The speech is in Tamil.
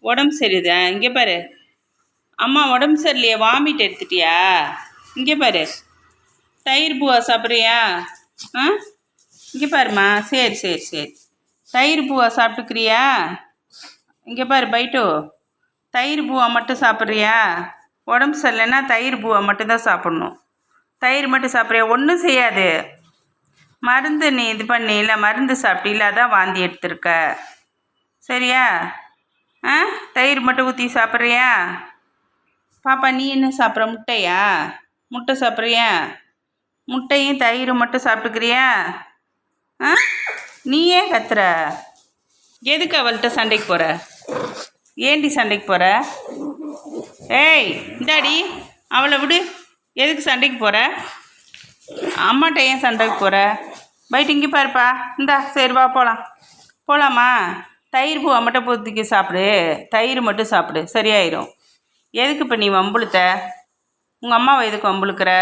உடம்பு சரியுதா இங்கே பாரு. அம்மா உடம்பு சரியில்லையா வாமிட் எடுத்துட்டியா? இங்கே பாரு. தயிர் பூவா சாப்பிட்றியா? ஆ? இங்கே பாரும்மா. சரி சரி சரி. தயிர் பூவா சாப்பிட்டுக்கிறியா? இங்கே பாரு பைட்டு. தயிர் பூவா மட்டும் சாப்பிட்றியா? உடம்பு சரியில்லைன்னா தயிர் பூவா மட்டும்தான் சாப்பிட்ணும். தயிர் மட்டும் சாப்பிட்றியா? ஒன்றும் செய்யாது. மருந்து நீ இது பண்ணில மருந்து சாப்பிட்டீங்களா அதான் வாந்தி எடுத்திருக்க. சரியா? ஆ? தயிர் மட்டும் ஊற்றி சாப்பிட்றியா? பாப்பா நீ என்ன சாப்பிட்ற? முட்டையா? முட்டை சாப்பிட்றியா? முட்டையும் தயிர் மட்டும் சாப்பிட்டுக்கிறியா? ஆ? நீ ஏன் கத்துற? எதுக்கு அவள்கிட்ட சண்டைக்கு போகிற ஏண்டி சண்டைக்கு போகிற ஏய் இந்தாடி அவளை விடு. எதுக்கு சண்டைக்கு போகிற அம்மாட்ட ஏன் சண்டைக்கு போகிற பைட்டு இங்கே பாருப்பா. இந்தா சரி வா போகலாம் போகலாமா தயிர் பூவை மட்டும் பூத்திக்கு சாப்பிடு. தயிர் மட்டும் சாப்பிடு. சரியாயிரும். எதுக்கு இப்போ நீ வம்புழுத்த? உங்கள் அம்மாவை எதுக்கு வம்புழுக்கிற?